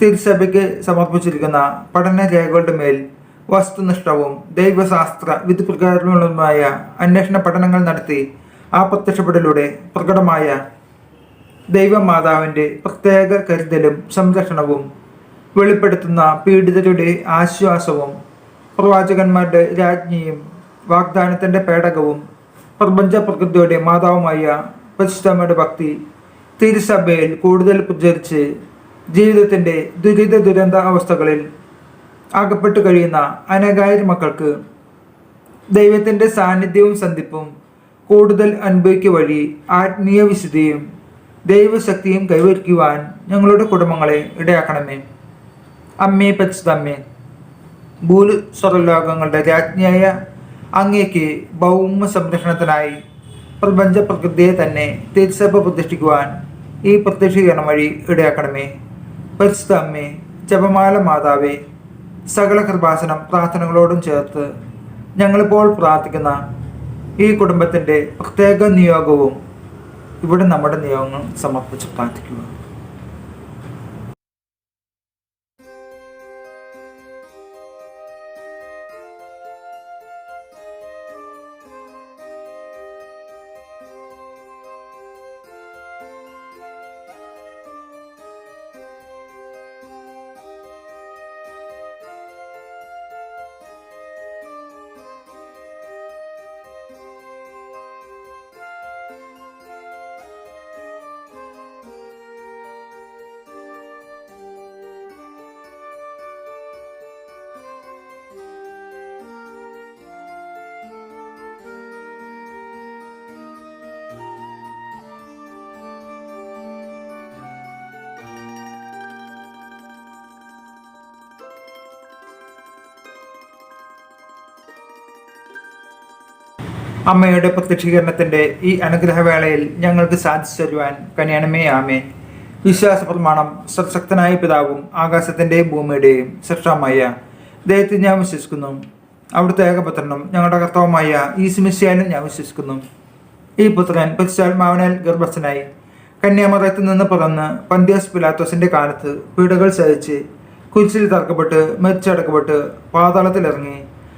തിരുസഭയ്ക്ക് സമർപ്പിച്ചിരിക്കുന്ന പഠന രേഖകളുടെ മേൽ വസ്തുനിഷ്ഠവും ദൈവശാസ്ത്ര വിധി വിധിപ്രകാരമുള്ളതുമായ അന്വേഷണ പഠനങ്ങൾ നടത്തി ആ പ്രത്യക്ഷപ്പെടലിലൂടെ പ്രകടമായ ദൈവമാതാവിന്റെ പ്രത്യേക കരുതലും സംരക്ഷണവും വെളിപ്പെടുത്തുന്ന പീഡിതരുടെ ആശ്വാസവും പ്രവാചകന്മാരുടെ രാജ്ഞിയും വാഗ്ദാനത്തിന്റെ പേടകവും പ്രപഞ്ച പ്രകൃതിയുടെ മാതാവുമായ പരിശുദ്ധമ്മയുടെ ഭക്തി തിരുസഭയിൽ കൂടുതൽ പ്രചരിച്ച് ജീവിതത്തിന്റെ ദുരിത ദുരന്ത അവസ്ഥകളിൽ അകപ്പെട്ടു കഴിയുന്ന അനേകായിരം മക്കൾക്ക് ദൈവത്തിന്റെ സാന്നിധ്യവും സന്ധിപ്പും കൂടുതൽ അനുഭവിക്ക വഴി ആത്മീയ വിശുദ്ധിയും ദൈവശക്തിയും കൈവരിക്കുവാൻ ഞങ്ങളുടെ കുടുംബങ്ങളെ ഇടയാക്കണമേ. അമ്മേ പച്ചതമ്മേ ഭൂൽ സ്വർലോകങ്ങളുടെ രാജ്ഞിയായ അങ്ങേക്ക് ഭൗമ സംരക്ഷണത്തിനായി പ്രപഞ്ച പ്രകൃതിയെ തന്നെ തിരിച്ചപ്പ് പ്രതിഷ്ഠിക്കുവാൻ ഈ പ്രത്യക്ഷീകരണം വഴി ഇടയാക്കണമേ. പരിശുദ്ധ അമ്മേ ജപമാല മാതാവേ സകല കൃപാസനം പ്രാർത്ഥനകളോടും ചേർത്ത് ഞങ്ങളിപ്പോൾ പ്രാർത്ഥിക്കുന്ന ഈ കുടുംബത്തിന്റെ പ്രത്യേക നിയോഗവും ഇവിടെ നമ്മുടെ നിയോഗങ്ങൾ സമർപ്പിച്ച് പ്രാർത്ഥിക്കുക. അമ്മയുടെ പ്രത്യക്ഷീകരണത്തിന്റെ ഈ അനുഗ്രഹവേളയിൽ ഞങ്ങൾക്ക് സാധിച്ചു തരുവാൻ കനിയണമേ ആമേ വിശ്വാസ പ്രമാണം സശക്തനായ പിതാവും ആകാശത്തിന്റെയും ഭൂമിയുടെയും സൃഷ്ടമായ ദൈവത്തിൽ ഞാൻ വിശ്വസിക്കുന്നു. അവിടുത്തെ ഏകപുത്രനും ഞങ്ങളുടെ കർത്തവുമായ ഈ സിമിസ്യാനും ഞാൻ വിശ്വസിക്കുന്നു. ഈ പുത്രൻ പരിശുദ്ധാത്മാവിനാൽ ഗർഭസ്ഥനായി കന്യാമറയത്തിൽ നിന്ന് പിറന്ന് പന്ത്യാസ് പിലാത്തോസിന്റെ കാലത്ത് പീഡകൾ സഹിച്ച് കുരിശിൽ തറക്കപ്പെട്ട് മരിച്ചടക്കപ്പെട്ട് പാതാളത്തിൽ ഇറങ്ങി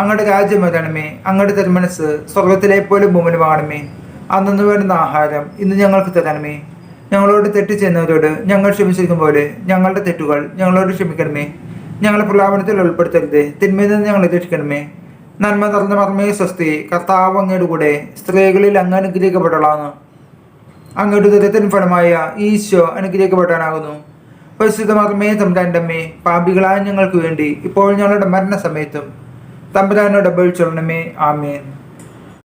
അങ്ങയുടെ രാജ്യം വരണമേ അങ്ങയുടെ തിരുമനസ് സ്വർഗത്തിലെ പോലെ ഭൂമിലുമാണമേ അന്നു വേണ്ടുന്ന ആഹാരം ഇന്ന് ഞങ്ങൾക്ക് തരണമേ. ഞങ്ങളോട് തെറ്റ് ചെയ്യുന്നവരോട് ഞങ്ങൾ ക്ഷമിച്ചിരിക്കും പോലെ ഞങ്ങളുടെ തെറ്റുകൾ ഞങ്ങളോട് ക്ഷമിക്കണമേ. ഞങ്ങളെ പ്രലാപനത്തിൽ ഉൾപ്പെടുത്തരുത് തിന്മയിൽ നിന്ന് ഞങ്ങളെ രക്ഷിക്കണമേ. നന്മ നിറഞ്ഞ മർമ്മയെ സ്വസ്തി കർത്താവ് അങ്ങയുടെ കൂടെ സ്ത്രീകളിൽ അങ്ങ് അനുഗ്രഹിക്കപ്പെട്ടളാണ് അങ്ങയുടെ ദുരിതത്തിന് ഫലമായ ഈശോ അനുഗ്രഹിക്കപ്പെട്ടാനാകുന്നു പരിശുദ്ധ മർമ്മയെ തമ്പുരാന്റെ അമ്മേ പാപികളായ ഞങ്ങൾക്ക് വേണ്ടി ഇപ്പോൾ ഞങ്ങളുടെ മരണസമയത്തും തമ്പുരാനോട് അപേക്ഷിച്ചോളണമേ ആമേൻ.